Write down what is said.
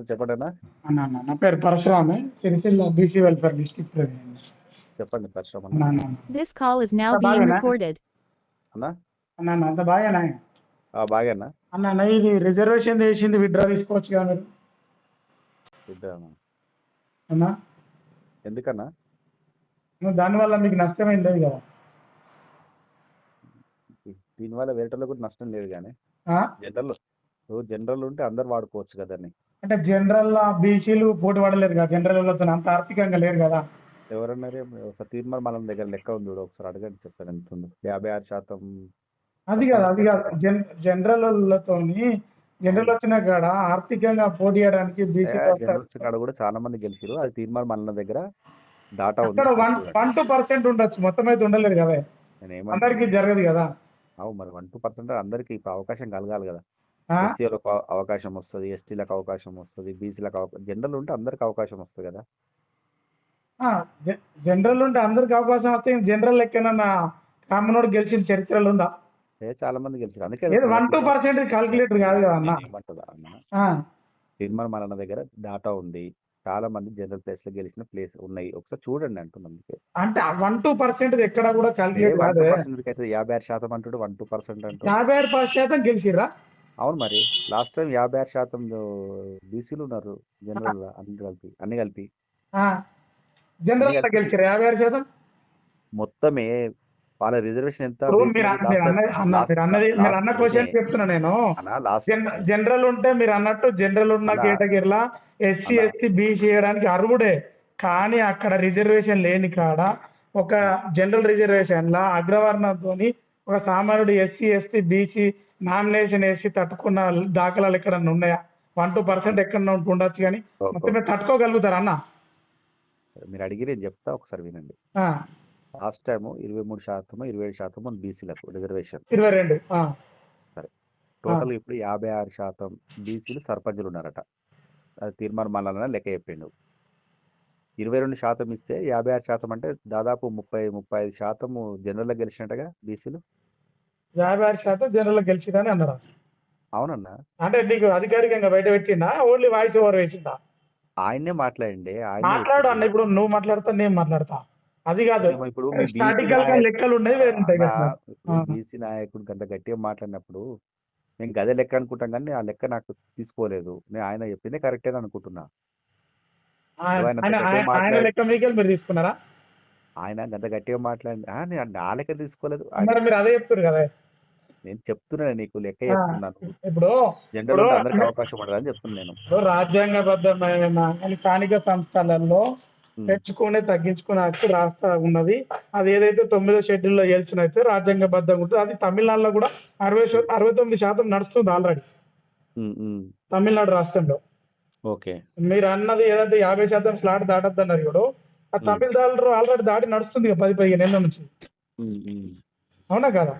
నమస్తే చెప్పండి అన్న అన్న అన్న నా పేరు పరశురామే Sircilla BC welfare district president. చెప్పండి పరిశ్రమ అన్న. now Sa being bagay na? recorded. అన్న? అన్న అన్న అంత బాగానా? ఆ, బాగేనా అన్న. అన్న ఇది రిజర్వేషన్ చేసింది విత్డ్రా తీసుకోవచ్చు కదా మీరు. ఇద్దామా అన్న. ఎందుకన్నా? నువ్వు దానివల్ల మీకు నష్టమైంది కదా. దీనివల్ల వేరేటలో కూడా నష్టం లేదు కానీ. ఆ? జనరల్ జనరల్ ఉంటే అందరు వాడుకోవచ్చు కదండి అంటే జనరల్ బీసీలు పోటీ పడలేరు కదా జనరల్ వాళ్ళతో అంత ఆర్థికంగా లేరు కదా. ఎవరన్నారు ఒకసారి తీర్మానం మన దగ్గర లెక్క ఉంది చూడు ఒకసారి అడగండి చెప్తాను ఎంత ఉందో. యాభై ఆరు శాతం అది కాదు అది కాదు. జన్ జనరల్ వాళ్ళతోని జనరల్ వచ్చిన కాడ ఆర్థికంగా పోటీ చేయడానికి బీసీ కాడ కూడా చాలా మంది గెలిచారు అది తీర్మానం మన దగ్గర డాటా ఉంది. అక్కడ వన్ వన్ టూ పర్సెంట్ ఉండొచ్చు. మొత్తం అయితే ఉండలేదు కదా. అందరికీ జరగదు కదా. అవు మరి వన్ టూ పర్సెంట్ అందరికి ఇప్పుడు అవకాశం కలగాలి కదా? ఎస్సీలకు అవ- అవకాశం వస్తుంది ఎస్టీలకు అవకాశం వస్తుంది బీసీలకు అవకాశం జనరల్ ఉంటే అందరికి అవకాశం వస్తుంది కదా? జనరల్ ఉంటే అందరికి అవకాశం వస్తే జనరల్ లెక్కన కామనోడు గెలిచిన చరిత్రలు ఉందా? చాలా మంది గెలిచారు. అందుకే వన్ టూ పర్సెంట్ క్యాల్కులేటర్ కాదు కదా అన్న? తీర్మానం మన దగ్గర డాటా ఉంది. చాలా మంది జనరల్ ప్లేస్లో గెలిచిన ప్లేస్ ఉన్నాయి. ఒకసారి చూడండి అంటున్నాం అంటే వన్ టూ పర్సెంట్ ఎక్కడ కూడా ఏ క్యాల్కులేట్ వన్ కాదు. టూ పర్సెంట్ అయితే యాభై ఆరు శాతం అంటాడు వన్ టూ పర్సెంట్ అంటాడు. యాభై ఆరు శాతం గెలిచిర్రా? అవును మరి. లాస్ట్ టైం యాభై ఆరు శాతం బీసీలు ఉన్నారు జనరల్ అన్ని కలిపి అన్ని కలిపి. జనరల్ యాభై ఆరు శాతం? మొత్తమే. వాళ్ళ రిజర్వేషన్ ఎంత మీరు అన్న- క్వశ్చన్ చెప్తున్నా నేను. జనరల్ ఉంటే మీరు అన్నట్టు జనరల్ ఉన్న. కేటగిరీలా ఎస్సీ. ఎస్టీ బీసీ చేయడానికి అర్హుడే. కానీ అక్కడ రిజర్వేషన్ లేని కాడ ఒక జనరల్ రిజర్వేషన్ లా అగ్రవర్ణంతో ఒక సామాన్యుడు ఎస్సీ ఎస్టీ బీసీ నామినేషన్ వేసి తట్టుకున్న దాఖలాలు ఎక్కడన్నా ఉన్నాయా? వన్ టూ పర్సెంట్ ఎక్కడ ఉండొచ్చు కానీ మొత్తం మీద తట్టుకోగలుగుతారా అన్న? మీరు అడిగి నేను చెప్తా ఒకసారి వినండి. లాస్ట్ టైం ఇరవై మూడు శాతం ఇరవై ఏడు శాతం బీసీలకు రిజర్వేషన్. ఇరవై రెండు ఆ, టోటల్ ఇప్పుడు యాభై ఆరు శాతం బీసీలు సర్పంచులు ఉన్నారట. అది తీర్మానం మళ్ళా లెక్క చెప్పిండు. ఇరవై రెండు శాతం ఇస్తే యాభై ఆరు శాతం అంటే దాదాపు ముప్పై ముప్పై ఐదు శాతము జనరల్లో గెలిచినట్టుగా బీసీలు? యాభై ఆరు శాతం జనరల్ గెలిచిదని అన్నారు? అవునన్నా. అంటే నీకు అధికారికంగా బయట పెట్టిందా ఓన్లీ వాయిస్ ఓవర్ వేసిందా ఆయన్నే మాట్లాడండి. మాట్లాడు అన్న. ఇప్పుడు నువ్వు మాట్లాడతా నేను మాట్లాడతా. అది కాదు. ఇప్పుడు లెక్కలు. బీసీ నాయకుడు గంట గట్టిగా మాట్లాడినప్పుడు నేను గదే లెక్క అనుకుంటాం కానీ ఆ లెక్క నాకు తీసుకోలేదు. నేను ఆయన చెప్పిందే కరెక్టే అనుకుంటున్నా. ఆయన లెక్క మీకెళ్ళి మీరు తీసుకున్నారా? ఆయన గంట గట్టిగా మాట్లాడి "ఆ, నేను నా లెక్క తీసుకోలేదు. మరి అదే చెప్తారు కదా. నేను చెప్తున్నాను నీకు లెక్క చెప్తున్నాను. ఇప్పుడు జనరల్ అందరికి అవకాశం ఉండదు అని చెప్తున్నాను నేను. రాజ్యాంగబద్ధమైన స్థానిక సంస్థలలో. తెచ్చుకునే తగ్గించుకునే హక్కు రాష్ట్ర ఉన్నది. అది ఏదైతే తొమ్మిదో షెడ్యూల్లో ఏల్చిన అయితే రాజ్యాంగబద్ధంగా ఉంటుంది. అది తమిళనాడులో కూడా అరవై అరవై తొమ్మిది శాతం నడుస్తుంది ఆల్రెడీ. తమిళనాడు రాష్ట్రంలో. ఓకే. మీరు అన్నది ఏదంటే యాభై శాతం స్లాట్ దాటద్దు అన్నారు ఇప్పుడు ఆ తమిళనాడు ఆల్రెడీ దాటి నడుస్తుంది పది పదిహేను ఏళ్ళ నుంచి. అవునా కదా?